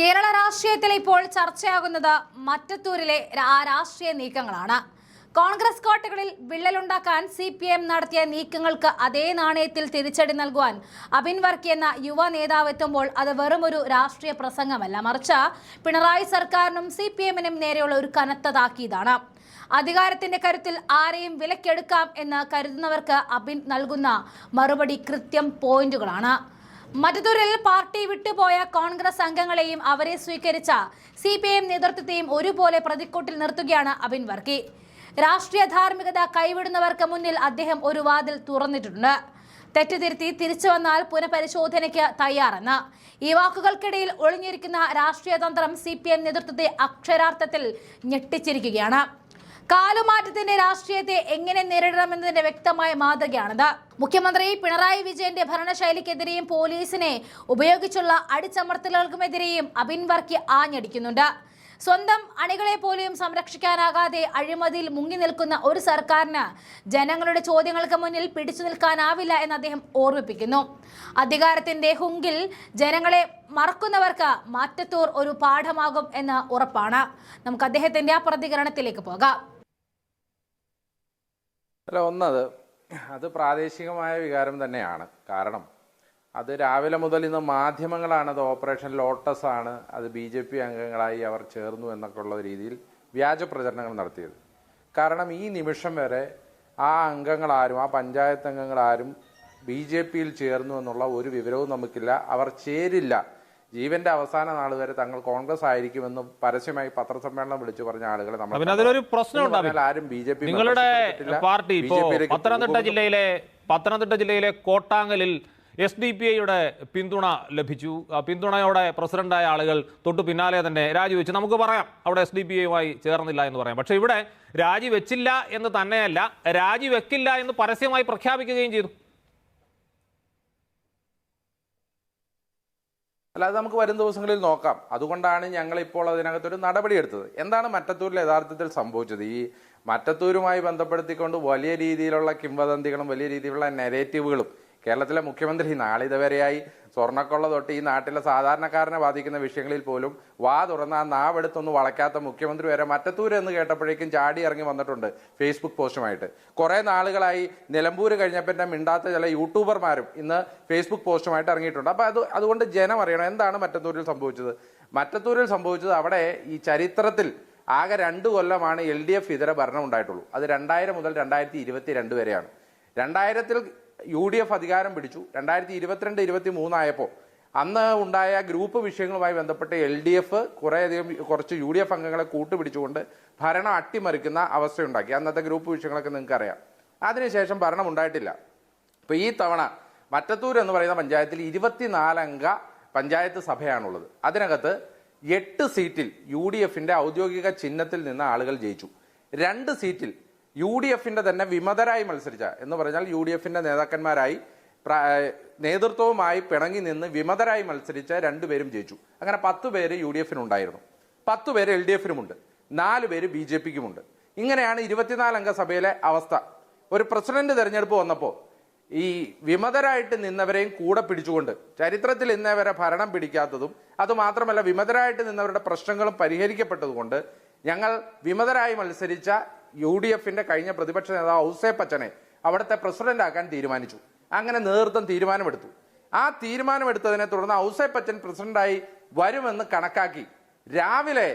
കേരള രാഷ്ട്രീയത്തിൽ ഇപ്പോൾ ചർച്ചയാകുന്നത് മറ്റത്തൂരിലെ ആ രാഷ്ട്രീയ നീക്കങ്ങളാണ്. കോൺഗ്രസ് കോട്ടകളിൽ വിള്ളലുണ്ടാക്കാൻ സി പി എം നടത്തിയ നീക്കങ്ങൾക്ക് അതേ നാണയത്തിൽ തിരിച്ചടി നൽകുവാൻ അബിൻ വർക്കി എന്ന യുവ നേതാവ് എത്തുമ്പോൾ അത് വെറുമൊരു രാഷ്ട്രീയ പ്രസംഗമല്ല. മറിച്ച് പിണറായി സർക്കാരിനും സി പി എമ്മിനും നേരെയുള്ള ഒരു കനത്ത താക്കീതാണ്. അധികാരത്തിന്റെ കരുത്തിൽ ആരെയും വിലക്കെടുക്കാം എന്ന് കരുതുന്നവർക്ക് അബിൻ നൽകുന്ന മറുപടി കൃത്യം പോയിന്റുകളാണ്. മറ്റത്തൂരിൽ പാർട്ടി വിട്ടുപോയ കോൺഗ്രസ് അംഗങ്ങളെയും അവരെ സ്വീകരിച്ച സി പി എം നേതൃത്വത്തെയും ഒരുപോലെ പ്രതിക്കൂട്ടിൽ നിർത്തുകയാണ് അബിൻ വർക്കി രാഷ്ട്രീയ ധാർമ്മികത കൈവിടുന്നവർക്ക് മുന്നിൽ അദ്ദേഹം ഒരു വാതിൽ തുറന്നിട്ടുണ്ട്. തെറ്റുതിരുത്തി തിരിച്ചു വന്നാൽ പുനഃപരിശോധനയ്ക്ക് തയ്യാറെന്ന്. ഈ വാക്കുകൾക്കിടയിൽ ഒളിഞ്ഞിരിക്കുന്ന രാഷ്ട്രീയ തന്ത്രം സി പി എം നേതൃത്വത്തെ അക്ഷരാർത്ഥത്തിൽ ഞെട്ടിച്ചിരിക്കുകയാണ്. കാലുമാറ്റത്തിന്റെ രാഷ്ട്രീയത്തെ എങ്ങനെ നേരിടണമെന്നതിന്റെ വ്യക്തമായ മാതൃകയാണിത്. മുഖ്യമന്ത്രി പിണറായി വിജയന്റെ ഭരണശൈലിക്കെതിരെയും പോലീസിനെ ഉപയോഗിച്ചുള്ള അടിച്ചമർത്തലുകൾക്കുമെതിരെയും അബിൻ വർക്കി ആഞ്ഞടിക്കുന്നുണ്ട്. സ്വന്തം അണികളെ പോലും സംരക്ഷിക്കാനാകാതെ അഴിമതിയിൽ മുങ്ങി നിൽക്കുന്ന ഒരു സർക്കാരിന് ജനങ്ങളുടെ ചോദ്യങ്ങൾക്ക് മുന്നിൽ പിടിച്ചു നിൽക്കാനാവില്ല എന്ന് അദ്ദേഹം ഓർമ്മിപ്പിക്കുന്നു. അധികാരത്തിന്റെ ഹുങ്കിൽ ജനങ്ങളെ മറക്കുന്നവർക്ക് മാറ്റത്തൂർ ഒരു പാഠമാകും എന്ന് ഉറപ്പാണ്. നമുക്ക് അദ്ദേഹത്തിന്റെ ആ പ്രതികരണത്തിലേക്ക് പോകാം. അല്ല ഒന്നത്. അത് പ്രാദേശികമായ വികാരം തന്നെയാണ്. കാരണം അത് രാവിലെ മുതൽ ഇന്ന് മാധ്യമങ്ങളാണ് അത് ഓപ്പറേഷൻ ലോട്ടസ് ആണ്. അത് ബി ജെ പി അംഗങ്ങളായി അവർ ചേർന്നു എന്നൊക്കെ ഉള്ള രീതിയിൽ വ്യാജ പ്രചരണങ്ങൾ നടത്തിയത്. കാരണം ഈ നിമിഷം വരെ ആ അംഗങ്ങളാരും ആ പഞ്ചായത്ത് അംഗങ്ങളാരും ബി ജെ പിയിൽ ചേർന്നു എന്നുള്ള ഒരു വിവരവും നമുക്കില്ല. അവർ ചേരില്ല. ജീവന്റെ അവസാന നാൾ വരെ തങ്ങൾ കോൺഗ്രസ് ആയിരിക്കുമെന്ന് പരസ്യമായി പത്രസമ്മേളനം വിളിച്ചു പറഞ്ഞ ആളുകളെ നമ്മൾ അതിലൊരു പ്രശ്നമുണ്ട് എന്ന് ആരും ബി ജെ പി നിങ്ങളുടെ പാർട്ടി പത്തനംതിട്ട ജില്ലയിലെ പത്തനംതിട്ട ജില്ലയിലെ കോട്ടാങ്ങലിൽ എസ് ഡി പി ഐയുടെ പിന്തുണ ലഭിച്ചു. ആ പിന്തുണയോടെ പ്രസിഡന്റായ ആളുകൾ തൊട്ടു പിന്നാലെ തന്നെ രാജിവെച്ചു നമുക്ക് പറയാം അവിടെ എസ് ഡി പി ഐയുമായി ചേർന്നില്ല എന്ന് പറയാം. പക്ഷേ ഇവിടെ രാജിവെച്ചില്ല എന്ന് തന്നെയല്ല രാജിവെക്കില്ല എന്ന് പരസ്യമായി പ്രഖ്യാപിക്കുകയും ചെയ്തു. അല്ലാതെ നമുക്ക് വരും ദിവസങ്ങളിൽ നോക്കാം. അതുകൊണ്ടാണ് ഞങ്ങൾ ഇപ്പോൾ അതിനകത്തൊരു നടപടി എടുത്തത്. എന്താണ് മറ്റത്തൂരിൽ യഥാർത്ഥത്തിൽ സംഭവിച്ചത്? ഈ മറ്റത്തൂരുമായി ബന്ധപ്പെടുത്തിക്കൊണ്ട് വലിയ രീതിയിലുള്ള കിംവദന്തികളും വലിയ രീതിയിലുള്ള നെരേറ്റീവുകളും കേരളത്തിലെ മുഖ്യമന്ത്രി നാളിതുവരെയായി സ്വർണക്കൊള്ള തൊട്ട് ഈ നാട്ടിലെ സാധാരണക്കാരനെ ബാധിക്കുന്ന വിഷയങ്ങളിൽ പോലും വാ തുറന്ന ആ നാവെടുത്തൊന്നും വളയ്ക്കാത്ത മുഖ്യമന്ത്രി വരെ മറ്റത്തൂര് എന്ന് കേട്ടപ്പോഴേക്കും ചാടി ഇറങ്ങി വന്നിട്ടുണ്ട് ഫേസ്ബുക്ക് പോസ്റ്റുമായിട്ട്. കുറെ നാളുകളായി നിലമ്പൂര് കഴിഞ്ഞപ്പോൾ മിണ്ടാത്ത ചില യൂട്യൂബർമാരും ഇന്ന് ഫേസ്ബുക്ക് പോസ്റ്റുമായിട്ട് ഇറങ്ങിയിട്ടുണ്ട്. അപ്പൊ അത് അതുകൊണ്ട് ജനം അറിയണം എന്താണ് മറ്റത്തൂരിൽ സംഭവിച്ചത്? മറ്റത്തൂരിൽ സംഭവിച്ചത് അവിടെ ഈ ചരിത്രത്തിൽ ആകെ രണ്ട് കൊല്ലമാണ് എൽ ഡി എഫ് ഇതര ഭരണം ഉണ്ടായിട്ടുള്ളൂ. അത് രണ്ടായിരം മുതൽ രണ്ടായിരത്തി ഇരുപത്തി രണ്ട് വരെയാണ്. രണ്ടായിരത്തിൽ യു ഡി എഫ് അധികാരം പിടിച്ചു. രണ്ടായിരത്തി ഇരുപത്തിരണ്ട് ഇരുപത്തി മൂന്നായപ്പോൾ അന്ന് ഉണ്ടായ ഗ്രൂപ്പ് വിഷയങ്ങളുമായി ബന്ധപ്പെട്ട് എൽ ഡി എഫ് കുറേയധികം കുറച്ച് യു ഡി എഫ് അംഗങ്ങളെ കൂട്ടുപിടിച്ചുകൊണ്ട് ഭരണം അട്ടിമറിക്കുന്ന അവസ്ഥയുണ്ടാക്കി. അന്നത്തെ ഗ്രൂപ്പ് വിഷയങ്ങളൊക്കെ നിങ്ങൾക്ക് അറിയാം അതിനുശേഷം ഭരണം ഉണ്ടായിട്ടില്ല. ഇപ്പൊ ഈ തവണ മറ്റത്തൂർ എന്ന് പറയുന്ന പഞ്ചായത്തിൽ ഇരുപത്തിനാലംഗ പഞ്ചായത്ത് സഭയാണുള്ളത്. അതിനകത്ത് എട്ട് സീറ്റിൽ യു ഡി എഫിന്റെ ഔദ്യോഗിക ചിഹ്നത്തിൽ നിന്ന് ആളുകൾ ജയിച്ചു. രണ്ട് സീറ്റിൽ യു ഡി എഫിന്റെ തന്നെ വിമതരായി മത്സരിച്ച എന്ന് പറഞ്ഞാൽ യു ഡി എഫിന്റെ നേതാക്കന്മാരായി നേതൃത്വവുമായി പിണങ്ങി നിന്ന് വിമതരായി മത്സരിച്ച രണ്ടുപേരും ജയിച്ചു. അങ്ങനെ പത്ത് പേര് യു ഡി എഫിനുണ്ടായിരുന്നു. പത്ത് പേര് എൽ ഡി എഫിനുമുണ്ട്. നാല് പേര് ബി ജെ പിക്കുമുണ്ട്. ഇങ്ങനെയാണ് ഇരുപത്തിനാല് അംഗ സഭയിലെ അവസ്ഥ. ഒരു പ്രസിഡന്റ് തെരഞ്ഞെടുപ്പ് വന്നപ്പോൾ ഈ വിമതരായിട്ട് നിന്നവരെയും കൂടെ പിടിച്ചുകൊണ്ട് ചരിത്രത്തിൽ ഇന്നേവരെ ഭരണം പിടിക്കാത്തതും അതുമാത്രമല്ല വിമതരായിട്ട് നിന്നവരുടെ പ്രശ്നങ്ങളും പരിഹരിക്കപ്പെട്ടതുകൊണ്ട് ഞങ്ങൾ വിമതരായി മത്സരിച്ച യു ഡി എഫിന്റെ കഴിഞ്ഞ പ്രതിപക്ഷ നേതാവ് ഔസേപ്പച്ചനെ അവിടുത്തെ പ്രസിഡന്റ് ആക്കാൻ തീരുമാനിച്ചു. അങ്ങനെ നേതൃത്വം തീരുമാനമെടുത്തു. ആ തീരുമാനമെടുത്തതിനെ തുടർന്ന് ഔസേപ്പച്ചൻ പ്രസിഡന്റായി വരുമെന്ന് കണക്കാക്കി. രാവിലെ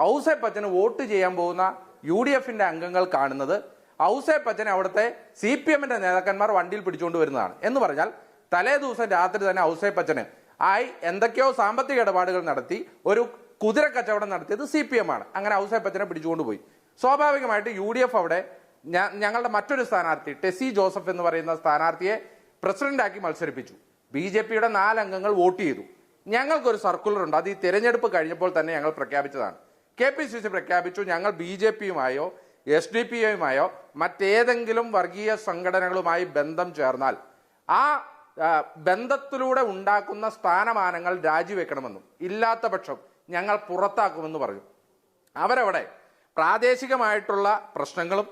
ഔസേപ്പച്ചന് വോട്ട് ചെയ്യാൻ പോകുന്ന യു ഡി എഫിന്റെ അംഗങ്ങൾ കാണുന്നത് ഔസേപ്പച്ചനെ അവിടുത്തെ സി പി എമ്മിന്റെ നേതാക്കന്മാർ വണ്ടിയിൽ പിടിച്ചുകൊണ്ട് വരുന്നതാണ്. എന്ന് പറഞ്ഞാൽ തലേ ദിവസം രാത്രി തന്നെ ഔസേപ്പച്ചന് ആയി എന്തൊക്കെയോ സാമ്പത്തിക ഇടപാടുകൾ നടത്തി ഒരു കുതിര കച്ചവടം നടത്തിയത് സി പി എം ആണ്. അങ്ങനെ ഔസേപ്പച്ചനെ പിടിച്ചുകൊണ്ട് പോയി. സ്വാഭാവികമായിട്ട് യു ഡി എഫ് അവിടെ ഞങ്ങളുടെ മറ്റൊരു സ്ഥാനാർത്ഥി ടെസി ജോസഫ് എന്ന് പറയുന്ന സ്ഥാനാർത്ഥിയെ പ്രസിഡന്റാക്കി മത്സരിപ്പിച്ചു. ബി ജെ പിയുടെ നാലംഗങ്ങൾ വോട്ട് ചെയ്തു. ഞങ്ങൾക്കൊരു സർക്കുലർ ഉണ്ട്. അത് ഈ തിരഞ്ഞെടുപ്പ് കഴിഞ്ഞപ്പോൾ തന്നെ ഞങ്ങൾ പ്രഖ്യാപിച്ചതാണ്. കെ പി സി സി പ്രഖ്യാപിച്ചു. ഞങ്ങൾ ബി ജെ പിയുമായോ എസ് ഡി പി യുമായോ മറ്റേതെങ്കിലും വർഗീയ സംഘടനകളുമായി ബന്ധം ചേർന്നാൽ ആ, ബന്ധത്തിലൂടെ ഉണ്ടാക്കുന്ന സ്ഥാനമാനങ്ങൾ രാജിവെക്കണമെന്നും ഇല്ലാത്ത പക്ഷം ഞങ്ങൾ പുറത്താക്കുമെന്ന് പറഞ്ഞു. അവരവിടെ പ്രാദേശികമായിട്ടുള്ള പ്രശ്നങ്ങളും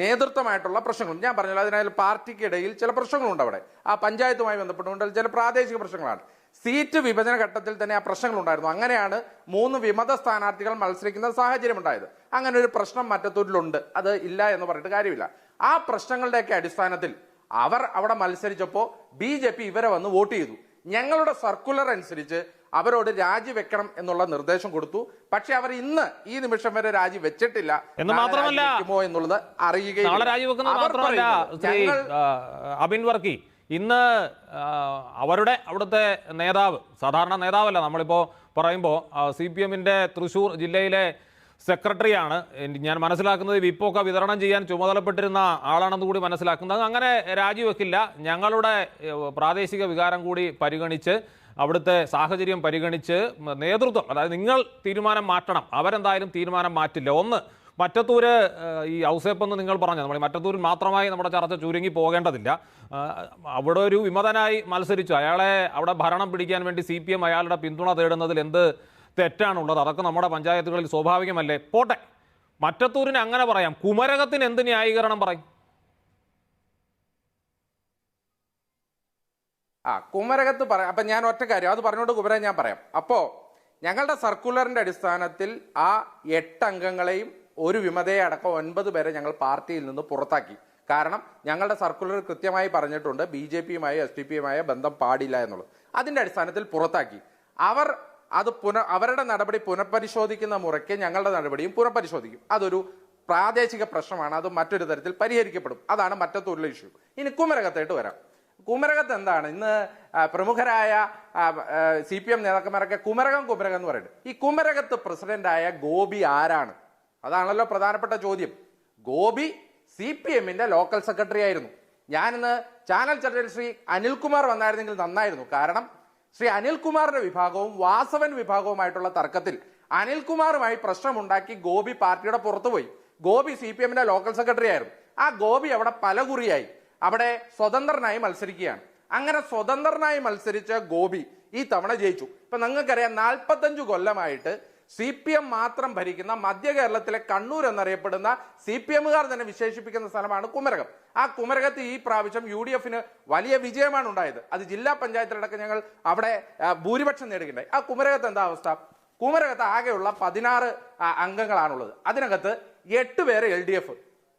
നേതൃത്വമായിട്ടുള്ള പ്രശ്നങ്ങളും. ഞാൻ പറഞ്ഞല്ലോ അതിനാൽ പാർട്ടിക്കിടയിൽ ചില പ്രശ്നങ്ങളുണ്ട് അവിടെ. ആ പഞ്ചായത്തുമായി ബന്ധപ്പെട്ടുകൊണ്ട് ചില പ്രാദേശിക പ്രശ്നങ്ങളാണ്. സീറ്റ് വിഭജന ഘട്ടത്തിൽ തന്നെ ആ പ്രശ്നങ്ങളുണ്ടായിരുന്നു. അങ്ങനെയാണ് മൂന്ന് വിമത സ്ഥാനാർത്ഥികൾ മത്സരിക്കുന്ന സാഹചര്യം ഉണ്ടായത് അങ്ങനെ ഒരു പ്രശ്നം മറ്റത്തൂരിലുണ്ട് അത് ഇല്ല എന്ന് പറഞ്ഞിട്ട് കാര്യമില്ല. ആ പ്രശ്നങ്ങളുടെയൊക്കെ അടിസ്ഥാനത്തിൽ അവർ അവിടെ മത്സരിച്ചപ്പോൾ ബി ജെ പി ഇവരെ വന്ന് വോട്ട് ചെയ്തു. ഞങ്ങളുടെ സർക്കുലർ അനുസരിച്ച് അവരോട് രാജിവെക്കണം എന്നുള്ള നിർദ്ദേശം കൊടുത്തു. പക്ഷെ അവർ ഇന്ന് ഈ നിമിഷം വരെ രാജി വെച്ചിട്ടില്ല എന്ന് മാത്രമല്ല, എന്നുള്ളത് അറിയുകയും ഇന്ന് അവരുടെ അവിടുത്തെ നേതാവ് സാധാരണ നേതാവല്ല നമ്മളിപ്പോൾ പറയുമ്പോൾ സി പി എമ്മിന്റെ തൃശ്ശൂർ ജില്ലയിലെ സെക്രട്ടറിയാണ്. ഞാൻ മനസ്സിലാക്കുന്നത് വിപ്പൊക്കെ വിതരണം ചെയ്യാൻ ചുമതലപ്പെട്ടിരുന്ന ആളാണെന്ന് കൂടി മനസ്സിലാക്കുന്നത്. അങ്ങനെ രാജിവെക്കില്ല. ഞങ്ങളുടെ പ്രാദേശിക വികാരം കൂടി പരിഗണിച്ച് അവിടുത്തെ സാഹചര്യം പരിഗണിച്ച് നേതൃത്വം അതായത് നിങ്ങൾ തീരുമാനം മാറ്റണം. അവരെന്തായാലും തീരുമാനം മാറ്റില്ല. ഒന്ന് മറ്റത്തൂര് ഈ ഔസേപ്പെന്ന് നിങ്ങൾ പറഞ്ഞു നമ്മൾ മറ്റത്തൂരിൽ മാത്രമായി നമ്മുടെ ചർച്ച ചുരുങ്ങി പോകേണ്ടതില്ല. അവിടെ ഒരു വിമതനായി മത്സരിച്ചു. അയാളെ അവിടെ ഭരണം പിടിക്കാൻ വേണ്ടി സി പി എം അയാളുടെ പിന്തുണ തേടുന്നതിൽ എന്ത് തെറ്റാണുള്ളത്? അതൊക്കെ നമ്മുടെ പഞ്ചായത്തുകളിൽ സ്വാഭാവികമല്ലേ? പോട്ടെ. മറ്റത്തൂരിന് അങ്ങനെ പറയാം. കുമരകത്തിന് എന്ത് ന്യായീകരണം പറയും? ആ കുമരകത്ത് പറയാം അപ്പൊ ഞാൻ ഒറ്റ കാര്യം അത് പറഞ്ഞുകൊണ്ട് കുമരകം ഞാൻ പറയാം. അപ്പോ ഞങ്ങളുടെ സർക്കുലറിന്റെ അടിസ്ഥാനത്തിൽ ആ എട്ട് അംഗങ്ങളെയും ഒരു വിമതയെ അടക്കം ഒൻപത് പേരെ ഞങ്ങൾ പാർട്ടിയിൽ നിന്ന് പുറത്താക്കി. കാരണം ഞങ്ങളുടെ സർക്കുലർ കൃത്യമായി പറഞ്ഞിട്ടുണ്ട് ബി ജെ പിയുമായി എസ് ഡി പിയുമായ ബന്ധം പാടില്ല എന്നുള്ളത്. അതിന്റെ അടിസ്ഥാനത്തിൽ പുറത്താക്കി. അവർ അത് പുന അവരുടെ നടപടി പുനഃപരിശോധിക്കുന്ന മുറയ്ക്ക് ഞങ്ങളുടെ നടപടിയും പുനഃപരിശോധിക്കും. അതൊരു പ്രാദേശിക പ്രശ്നമാണ് അത് മറ്റൊരു തരത്തിൽ പരിഹരിക്കപ്പെടും. അതാണ് മറ്റത്തൂരിലെ ഇഷ്യൂ. ഇനി കുമരകത്തായിട്ട് വരാം. കുമരകത്ത് എന്താണ്? ഇന്ന് പ്രമുഖരായ സി പി എം നേതാക്കന്മാരൊക്കെ കുമരകം കുമരകം എന്ന് പറയുന്നത്. ഈ കുമരകത്ത് പ്രസിഡന്റായ ഗോപി ആരാണ്? അതാണല്ലോ പ്രധാനപ്പെട്ട ചോദ്യം. ഗോപി സി പി എമ്മിന്റെ ലോക്കൽ സെക്രട്ടറി ആയിരുന്നു. ഞാനിന്ന് ചാനൽ ചർച്ചയിൽ ശ്രീ അനിൽകുമാർ വന്നായിരുന്നെങ്കിൽ നന്നായിരുന്നു. കാരണം ശ്രീ അനിൽകുമാറിന്റെ വിഭാഗവും വാസവൻ വിഭാഗവുമായിട്ടുള്ള തർക്കത്തിൽ അനിൽകുമാറുമായി പ്രശ്നമുണ്ടാക്കി ഗോപി പാർട്ടിയുടെ പുറത്തുപോയി. ഗോപി സി പി എമ്മിന്റെ ലോക്കൽ സെക്രട്ടറി ആയിരുന്നു. ആ ഗോപി അവിടെ പലകുറിയായി. അവിടെ സ്വതന്ത്രനായി മത്സരിക്കുകയാണ്. അങ്ങനെ സ്വതന്ത്രനായി മത്സരിച്ച ഗോപി ഈ തവണ ജയിച്ചു. ഇപ്പൊ നിങ്ങൾക്കറിയാം നാൽപ്പത്തഞ്ചു കൊല്ലമായിട്ട് സി പി എം മാത്രം ഭരിക്കുന്ന മധ്യ കേരളത്തിലെ കണ്ണൂർ എന്നറിയപ്പെടുന്ന സി പി എമ്മുകാർ തന്നെ വിശേഷിപ്പിക്കുന്ന സ്ഥലമാണ് കുമരകം. ആ കുമരകത്ത് ഈ പ്രാവശ്യം യു ഡി എഫിന് വലിയ വിജയമാണ് ഉണ്ടായത്. അത് ജില്ലാ പഞ്ചായത്തിലടക്കം ഞങ്ങൾ അവിടെ ഭൂരിപക്ഷം നേടുകയുണ്ടായി ആ കുമരകത്ത് എന്താ അവസ്ഥ? കുമരകത്ത് ആകെയുള്ള പതിനാറ് അംഗങ്ങളാണുള്ളത്. അതിനകത്ത് എട്ട് പേര് എൽ ഡി എഫ്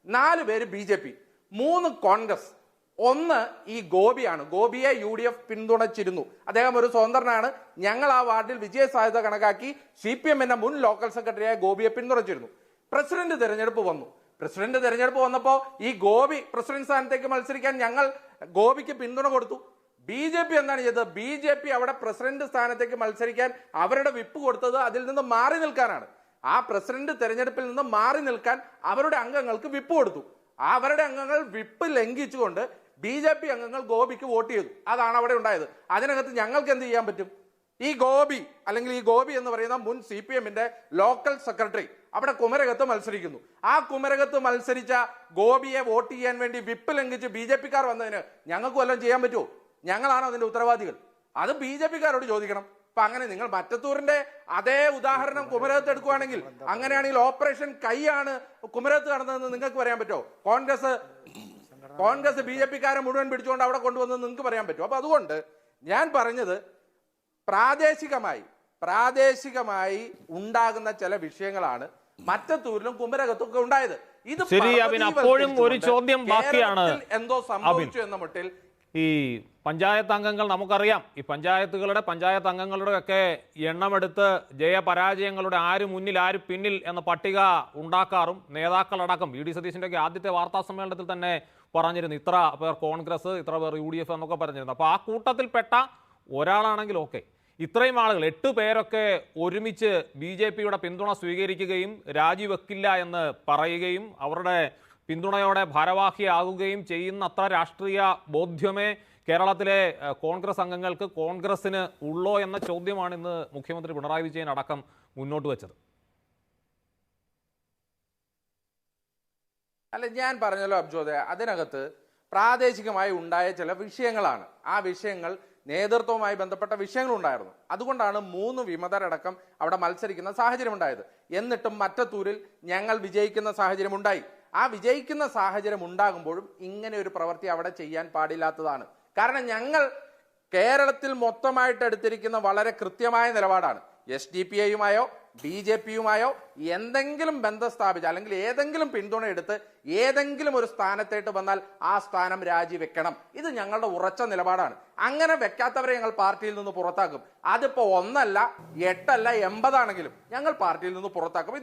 നാല് പേര് ബി ജെ പി. മൂന്ന് കോൺഗ്രസ്. ഒന്ന് ഈ ഗോപിയാണ്. ഗോപിയെ യു ഡി എഫ് പിന്തുണച്ചിരുന്നു. അദ്ദേഹം ഒരു സ്വതന്ത്രനാണ്. ഞങ്ങൾ ആ വാർഡിൽ വിജയ സാധ്യത കണക്കാക്കി സി പി എമ്മിന്റെ മുൻ ലോക്കൽ സെക്രട്ടറിയായ ഗോപിയെ പിന്തുണച്ചിരുന്നു. പ്രസിഡന്റ് തെരഞ്ഞെടുപ്പ് വന്നു. പ്രസിഡന്റ് തെരഞ്ഞെടുപ്പ് വന്നപ്പോൾ ഈ ഗോപി പ്രസിഡന്റ് സ്ഥാനത്തേക്ക് മത്സരിക്കാൻ ഞങ്ങൾ ഗോപിക്ക് പിന്തുണ കൊടുത്തു. ബി ജെ പി എന്താണ് ചെയ്തത്? ബി ജെ പി അവിടെ പ്രസിഡന്റ് സ്ഥാനത്തേക്ക് മത്സരിക്കാൻ അവരുടെ വിപ്പ് കൊടുത്തത് അതിൽ നിന്ന് മാറി നിൽക്കാനാണ്. ആ പ്രസിഡന്റ് തെരഞ്ഞെടുപ്പിൽ നിന്ന് മാറി നിൽക്കാൻ അവരുടെ അംഗങ്ങൾക്ക് വിപ്പ് കൊടുത്തു. അവരുടെ അംഗങ്ങൾ വിപ്പ് ലംഘിച്ചുകൊണ്ട് ബി ജെ പി അംഗങ്ങൾ ഗോപിക്ക് വോട്ട് ചെയ്തു. അതാണ് അവിടെ ഉണ്ടായത്. അതിനകത്ത് ഞങ്ങൾക്ക് എന്ത് ചെയ്യാൻ പറ്റും? ഈ ഗോപി അല്ലെങ്കിൽ ഈ ഗോപി എന്ന് പറയുന്ന മുൻ സി പി എമ്മിന്റെ ലോക്കൽ സെക്രട്ടറി അവിടെ കുമരകത്ത് മത്സരിക്കുന്നു. ആ കുമരകത്ത് മത്സരിച്ച ഗോപിയെ വോട്ട് ചെയ്യാൻ വേണ്ടി വിപ്പ് ലംഘിച്ച് ബി ജെ പിക്കാർ വന്നതിന് ഞങ്ങൾക്ക് വല്ലതും ചെയ്യാൻ പറ്റുമോ? ഞങ്ങളാണോ അതിന്റെ ഉത്തരവാദികൾ? അത് ബി ജെ പിക്കാരോട് ചോദിക്കണം. അപ്പൊ അങ്ങനെ നിങ്ങൾ മറ്റത്തൂരിന്റെ അതേ ഉദാഹരണം കുമരകത്ത് എടുക്കുവാണെങ്കിൽ അങ്ങനെയാണെങ്കിൽ ഓപ്പറേഷൻ കൈയാണ് കുമരകത്ത് നടന്നതെന്ന് നിങ്ങൾക്ക് പറയാൻ പറ്റുമോ? കോൺഗ്രസ് കോൺഗ്രസ് ബി ജെ പിക്കാരെ മുഴുവൻ പിടിച്ചുകൊണ്ട് അവിടെ കൊണ്ടുവന്നെന്ന് നിങ്ങൾക്ക് പറയാൻ പറ്റുമോ? അപ്പൊ അതുകൊണ്ട് ഞാൻ പറഞ്ഞത് പ്രാദേശികമായി പ്രാദേശികമായി ഉണ്ടാകുന്ന ചില വിഷയങ്ങളാണ് മറ്റത്തൂരിലും കുമരകത്തും ഒക്കെ ഉണ്ടായത്. ഇത് ശരി, അപ്പോഴും ഒരു ചോദ്യം ബാക്കിയാണ്. എന്തോ സംഭവിച്ചു എന്ന മട്ടിൽ ഈ പഞ്ചായത്ത് അംഗങ്ങൾ നമുക്കറിയാം. ഈ പഞ്ചായത്തുകളുടെ പഞ്ചായത്ത് അംഗങ്ങളുടെ ഒക്കെ എണ്ണമെടുത്ത് ജയപരാജയങ്ങളുടെ ആര് മുന്നിൽ ആര് പിന്നിൽ എന്ന പട്ടിക ഉണ്ടാക്കാറും നേതാക്കളടക്കം. വി ഡി സതീശിന്റെ ഒക്കെ ആദ്യത്തെ വാർത്താ സമ്മേളനത്തിൽ തന്നെ പറഞ്ഞിരുന്നു. ഇത്ര പേർ കോൺഗ്രസ് ഇത്ര പേർ യു ഡി എഫ് എന്നൊക്കെ പറഞ്ഞിരുന്നു. അപ്പോൾ ആ കൂട്ടത്തിൽപ്പെട്ട ഒരാളാണെങ്കിൽ ഓക്കെ. ഇത്രയും ആളുകൾ എട്ട് പേരൊക്കെ ഒരുമിച്ച് ബി ജെ പിയുടെ പിന്തുണ സ്വീകരിക്കുകയും രാജിവെക്കില്ല എന്ന് പറയുകയും അവരുടെ പിന്തുണയോടെ ഭാരവാഹിയാകുകയും ചെയ്യുന്നത്ര രാഷ്ട്രീയ ബോധ്യമേ കേരളത്തിലെ കോൺഗ്രസ് അംഗങ്ങൾക്ക് കോൺഗ്രസിന് ഉള്ളോ എന്ന ചോദ്യമാണ് ഇന്ന് മുഖ്യമന്ത്രി പിണറായി വിജയൻ അടക്കം മുന്നോട്ട് വെച്ചത്. അല്ല ഞാൻ പറഞ്ഞല്ലോ അബ്ജോദയ അതിനകത്ത് പ്രാദേശികമായി ഉണ്ടായ ചില വിഷയങ്ങളാണ്. ആ വിഷയങ്ങൾ നേതൃത്വവുമായി ബന്ധപ്പെട്ട വിഷയങ്ങളുണ്ടായിരുന്നു. അതുകൊണ്ടാണ് മൂന്ന് വിമതരടക്കം അവിടെ മത്സരിക്കുന്ന സാഹചര്യം ഉണ്ടായത് എന്നിട്ടും മറ്റത്തൂരിൽ ഞങ്ങൾ വിജയിക്കുന്ന സാഹചര്യം ഉണ്ടായി ആ വിജയിക്കുന്ന സാഹചര്യം ഉണ്ടാകുമ്പോഴും ഇങ്ങനെ ഒരു പ്രവൃത്തി അവിടെ ചെയ്യാൻ പാടില്ലാത്തതാണ്. കാരണം ഞങ്ങൾ കേരളത്തിൽ മൊത്തമായിട്ട് എടുത്തിരിക്കുന്ന വളരെ കൃത്യമായ നിലപാടാണ്. എസ് ഡി പി ഐയുമായോ ബി ജെ പിയുമായോ എന്തെങ്കിലും ബന്ധം സ്ഥാപിച്ച അല്ലെങ്കിൽ ഏതെങ്കിലും പിന്തുണ എടുത്ത് ഏതെങ്കിലും ഒരു സ്ഥാനത്തേട്ട് വന്നാൽ ആ സ്ഥാനം രാജിവെക്കണം. ഇത് ഞങ്ങളുടെ ഉറച്ച നിലപാടാണ്. അങ്ങനെ വെക്കാത്തവരെ ഞങ്ങൾ പാർട്ടിയിൽ നിന്ന് പുറത്താക്കും. അതിപ്പോ ഒന്നല്ല എട്ടല്ല എൺപതാണെങ്കിലും ഞങ്ങൾ പാർട്ടിയിൽ നിന്ന് പുറത്താക്കും.